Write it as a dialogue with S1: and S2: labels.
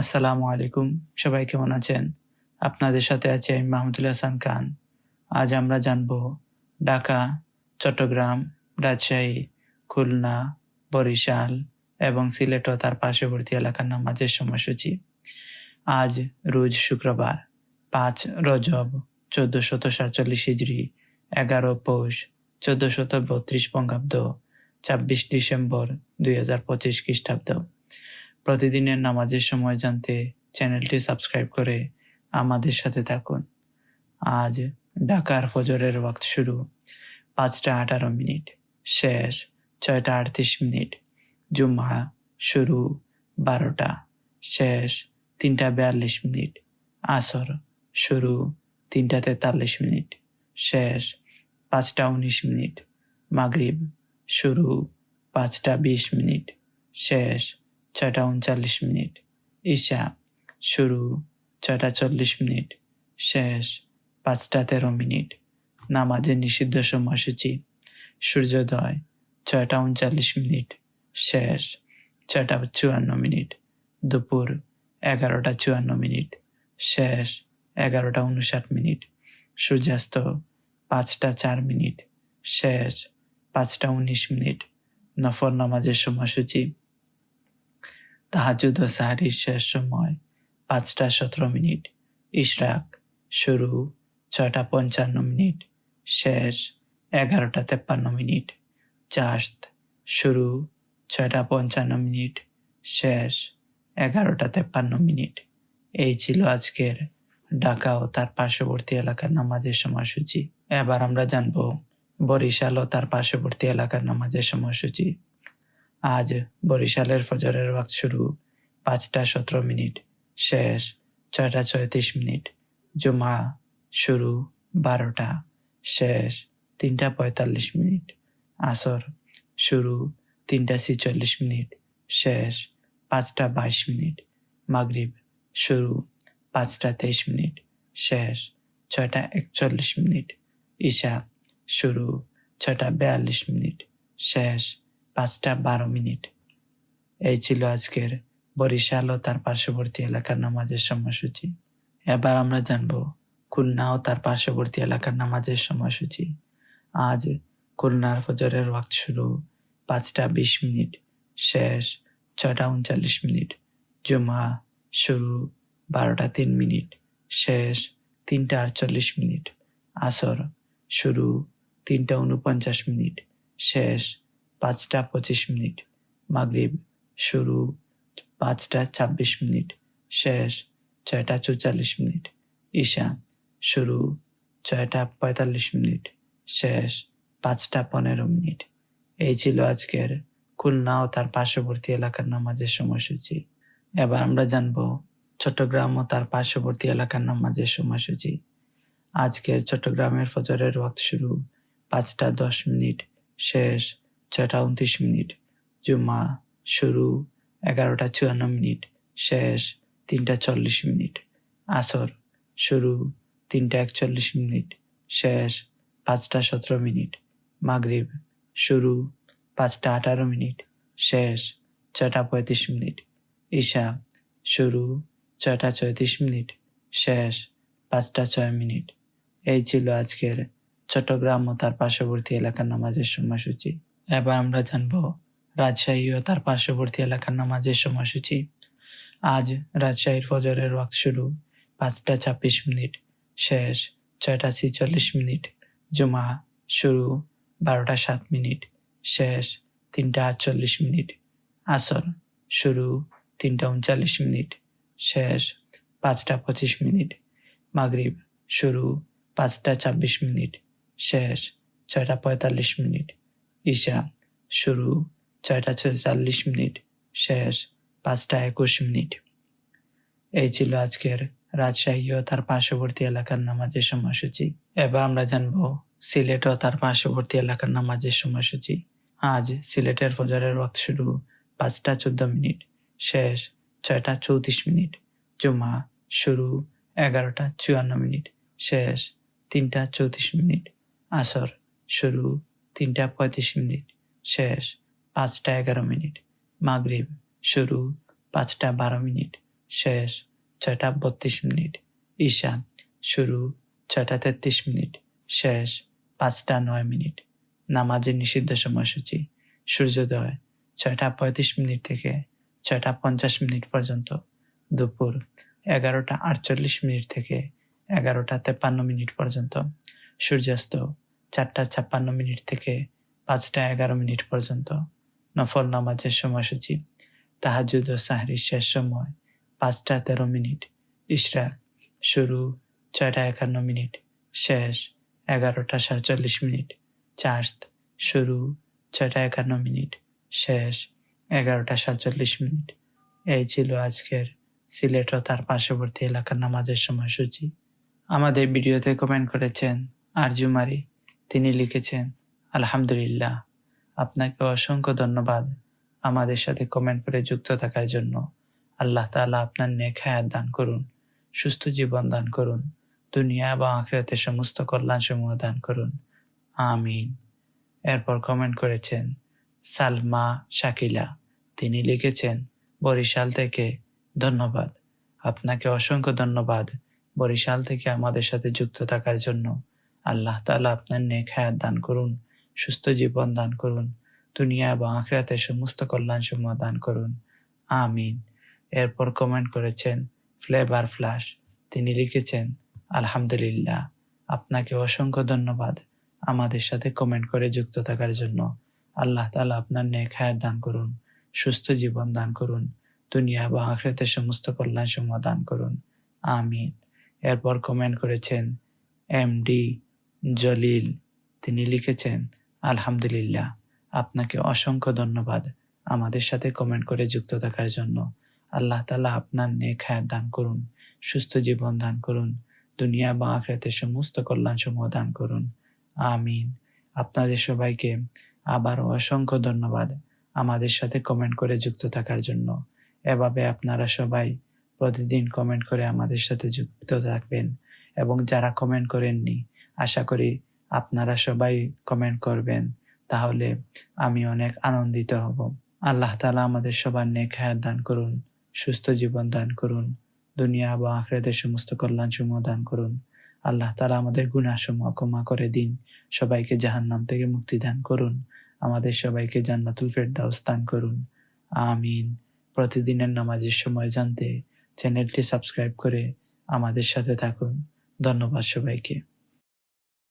S1: আসসালামু আলাইকুম। সবাই কেমন আছেন? আপনাদের সাথে আছি আমি মাহমুদুল হাসান খান। আজ আমরা জানব ঢাকা, চট্টগ্রাম, রাজশাহী, খুলনা, বরিশাল এবং সিলেট ও তার পার্শ্ববর্তী এলাকার নামাজের সময়সূচি। আজ রোজ শুক্রবার, পাঁচ রজব চোদ্দ শত সাতচল্লিশ হিজড়ি, এগারো পৌষ চোদ্দ শত বত্রিশ বঙ্গাব্দ, ছাব্বিশ ডিসেম্বর দুই হাজার পঁচিশ খ্রিস্টাব্দ। প্রতিদিনের নামাজের সময় জানতে চ্যানেলটি সাবস্ক্রাইব করে আমাদের সাথে থাকুন। আজ ঢাকার ফজরের ওয়াক্ত শুরু। পাঁচটা আঠারো মিনিট, শেষ ছয়টা আটত্রিশ মিনিট। জুম্মা শুরু বারোটা, শেষ তিনটা বিয়াল্লিশ মিনিট। আসর শুরু তিনটা তেতাল্লিশ মিনিট, শেষ পাঁচটা উনিশ মিনিট। মাগরিব শুরু পাঁচটা বিশ মিনিট, শেষ ছয়টা উনচল্লিশ মিনিট। ঈশা, শুরু, ছয়টা চল্লিশ মিনিট। শেষ, পাঁচটা তেরো মিনিট। নামাজের নিষিদ্ধ সময়সূচি। সূর্যোদয়, ছয়টা উনচল্লিশ মিনিট। শেষ, ছয়টা চুয়ান্ন মিনিট। দুপুর, এগারোটা চুয়ান্ন মিনিট। শেষ, এগারোটা উনষাট মিনিট। সূর্যাস্ত, পাঁচটা চার মিনিট। শেষ, পাঁচটা উনিশ মিনিট। নফর নামাজের সময়সূচি। তাহাজুদ ও সাহারির শেষ সময়, পাঁচটা সতেরো মিনিট, ইশরাক শুরু, ছয়টা পঞ্চান্ন মিনিট, শেষ এগারোটা তেপ্পান্ন মিনিট চাস্ত শুরু, ছয়টা পঞ্চান্ন মিনিট, শেষ এগারোটা তেপ্পান্ন মিনিট। এই ছিল আজকের ঢাকা ও তার পার্শ্ববর্তী এলাকার নামাজের সময়সূচি। এবার আমরা জানব বরিশাল ও তার পার্শ্ববর্তী এলাকার নামাজের সময়সূচি। আজ বরিশালের ফজরের ওয়াক্ত শুরু, পাঁচটা সতেরো মিনিট, শেষ ছয়টা ছয়ত্রিশ মিনিট, জুমা শুরু বারোটা, শেষ তিনটা পঁয়তাল্লিশ মিনিট, আসর শুরু তিনটা ছিচল্লিশ মিনিট, শেষ পাঁচটা বাইশ মিনিট, মাগরিব শুরু পাঁচটা তেইশ মিনিট, শেষ ছয়টা একচল্লিশ মিনিট, ঈশা শুরু ছয়টা বিয়াল্লিশ মিনিট, শেষ পাঁচটা বারো মিনিট। এই ছিল আজকের বরিশাল ও তার পার্শ্ববর্তী এলাকার নামাজের সময়সূচি। এবার আমরা জানব খুলনা ও তার পার্শ্ববর্তী এলাকার নামাজের সময়সূচি। আজ খুলনার ফজরের ওয়াক্ত শুরু পাঁচটা বিশ মিনিট, শেষ ছটা উনচল্লিশ মিনিট, জুমা শুরু বারোটা তিন মিনিট, শেষ তিনটা আটচল্লিশ মিনিট, আসর শুরু তিনটা উনপঞ্চাশ মিনিট, শেষ পাঁচটা পঁচিশ মিনিট, মাগরিব শুরু, পাঁচটা ছাব্বিশ মিনিট, শেষ, ছয়টা চৌচল্লিশ মিনিট, ঈশা শুরু, ছয়টা পঁয়তাল্লিশ মিনিট, শেষ, পাঁচটা পনেরো মিনিট। এই ছিল আজকের খুলনা ও তার পার্শ্ববর্তী এলাকার নামাজের সময়সূচি। এবার আমরা জানব চট্টগ্রাম ও তার পার্শ্ববর্তী এলাকার নামাজের সময়সূচি। আজকের চট্টগ্রামের ফজরের ওয়াক্ত শুরু, পাঁচটা দশ মিনিট, শেষ ছয়টা উনত্রিশ মিনিট। জুমা শুরু এগারোটা চুয়ান্ন মিনিট। শেষ তিনটা চল্লিশ মিনিট। আসর শুরু তিনটা একচল্লিশ মিনিট। শেষ পাঁচটা সতেরো মিনিট। মাগরিব শুরু পাঁচটা আঠারো মিনিট। শেষ ছটা পঁয়ত্রিশ মিনিট। ঈশা শুরু ছয়টা চৌত্রিশ মিনিট। শেষ পাঁচটা ছয় মিনিট। এই ছিল আজকের চট্টগ্রাম ও তার পার্শ্ববর্তী এলাকার নামাজের সময়সূচি। এবার আমরা জানব রাজশাহী ও তার পার্শ্ববর্তী এলাকার নামাজের সময়সূচি। আজ রাজশাহীর ফজরের ওয়াক্ত শুরু পাঁচটা ছাব্বিশ মিনিট, শেষ ছয়টা ছিচল্লিশ মিনিট, জুমা শুরু বারোটা সাত মিনিট, শেষ তিনটা আটচল্লিশ মিনিট, আসর শুরু তিনটা উনচাল্লিশ মিনিট, শেষ পাঁচটা পঁচিশ মিনিট, মাগরিব শুরু পাঁচটা ছাব্বিশ মিনিট, শেষ ছয়টা পঁয়তাল্লিশ মিনিট ঈশা, শুরু ছয়টা ছেচল্লিশ মিনিট, শেষ পাঁচটা একুশ মিনিট। এই ছিল আজকের রাজশাহী ও তার পার্শ্ববর্তী এলাকার নামাজের সময়সূচি। এবার আমরা জানব সিলেট ও তার পার্শ্ববর্তী এলাকার নামাজের সময়সূচি। আজ সিলেটের ফজরের ওয়াক্ত শুরু পাঁচটা চোদ্দ মিনিট, শেষ ছয়টা চৌত্রিশ মিনিট, জুমা শুরু এগারোটা চুয়ান্ন মিনিট, শেষ তিনটা চৌত্রিশ মিনিট, আসর শুরু তিনটা পঁয়ত্রিশ মিনিট, শেষ পাঁচটা এগারো মিনিট, মাগরিব শুরু পাঁচটা বারো মিনিট, শেষ ছয়টা বত্রিশ মিনিট, ঈশা শুরু ছয়টা তেত্রিশ মিনিট, শেষ পাঁচটা নয় মিনিট, নামাজের নিষিদ্ধ সময়সূচি, সূর্যোদয় ছয়টা পঁয়ত্রিশ মিনিট থেকে ছয়টা পঞ্চাশ মিনিট পর্যন্ত, দুপুর এগারোটা আটচল্লিশ মিনিট থেকে এগারোটা তেপ্পান্ন মিনিট পর্যন্ত, সূর্যাস্ত চারটা ছাপ্পান্ন মিনিট থেকে পাঁচটা এগারো মিনিট পর্যন্ত নফল নামাজের সময়সূচি তাহাজুদ ও সাহরির শেষ সময় পাঁচটা তেরো মিনিট ইশরাক শুরু ছয়টা একান্ন মিনিট, শেষ এগারোটা সাতচল্লিশ মিনিট, চার্স্ত শুরু ছয়টা একান্ন মিনিট, শেষ এগারোটা সাতচল্লিশ মিনিট। এই ছিল আজকের সিলেট ও তার পার্শ্ববর্তী এলাকার নামাজের সময়সূচি। আমাদের ভিডিওতে কমেন্ট করেছেন আরজুমারি তিনি লিখেছেন, আলহামদুলিল্লাহ, আপনাকে অসংখ্য ধন্যবাদ আমাদের সাথে কমেন্ট করে যুক্ত থাকার জন্য। আল্লাহ তাআলা আপনার নেক হায়াত দান করুন, সুস্থ জীবন দান করুন, দুনিয়া এবং আখেরাতে সমস্ত কল্যাণ সমূহ দান করুন। আমিন। এরপর কমেন্ট করেছেন, সালমা শাকিলা, তিনি লিখেছেন, বরিশাল থেকে ধন্যবাদ। আপনাকে অসংখ্য ধন্যবাদ বরিশাল থেকে আমাদের সাথে যুক্ত থাকার জন্য। আল্লাহ তালা আপনার নেক হায়াত দান করুন, সুস্থ জীবন দান করুন, দুনিয়া এবং আখেরাতে সমস্ত কল্যাণ সমূহ দান করুন। আমিন। এরপর কমেন্ট করেছেন ফ্লেভার ফ্লাশ তিনি লিখেছেন, আলহামদুলিল্লাহ, আপনাকে অসংখ্য ধন্যবাদ আমাদের সাথে কমেন্ট করে যুক্ত থাকার জন্য। আল্লাহ তালা আপনার নেক হায়াত দান করুন, সুস্থ জীবন দান করুন, দুনিয়া বা আখেরাতে সমস্ত কল্যাণ সমূহ দান করুন। আমিন। এরপর কমেন্ট করেছেন এম ডি জলিল, তিনি লিখেছেন, আলহামদুলিল্লাহ, আপনাকে অসংখ্য ধন্যবাদ আমাদের সাথে কমেন্ট করে যুক্ত থাকার জন্য। আল্লাহ তাআলা আপনার নেক হায়াত দান করুন, সুস্থ জীবন দান করুন, দুনিয়া বা আখেরাতে সমস্ত কল্যাণ সমূহ দান করুন। আমিন। আপনাদের সবাইকে আবারও অসংখ্য ধন্যবাদ আমাদের সাথে কমেন্ট করে যুক্ত থাকার জন্য। এভাবে আপনারা সবাই প্রতিদিন কমেন্ট করে আমাদের সাথে যুক্ত থাকবেন এবং যারা কমেন্ট করেননি আশা করি আপনারা সবাই কমেন্ট করবেন, তাহলে আমি অনেক আনন্দিত হব। আল্লাহ তালা আমাদের সবার নেক হায়াত দান করুন, সুস্থ জীবন দান করুন, দুনিয়া বা আখেরাতের সমস্ত কল্যাণ সমূহ দান করুন। আল্লাহ তালা আমাদের গুনাহসমূহ ক্ষমা করে দিন, সবাইকে জাহান্নাম থেকে মুক্তি দান করুন, আমাদের সবাইকে জান্নাতুল ফেরদাউস দান করুন। আমিন। প্রতিদিনের নামাজের সময় জানতে চ্যানেলটি সাবস্ক্রাইব করে আমাদের সাথে থাকুন। ধন্যবাদ সবাইকে।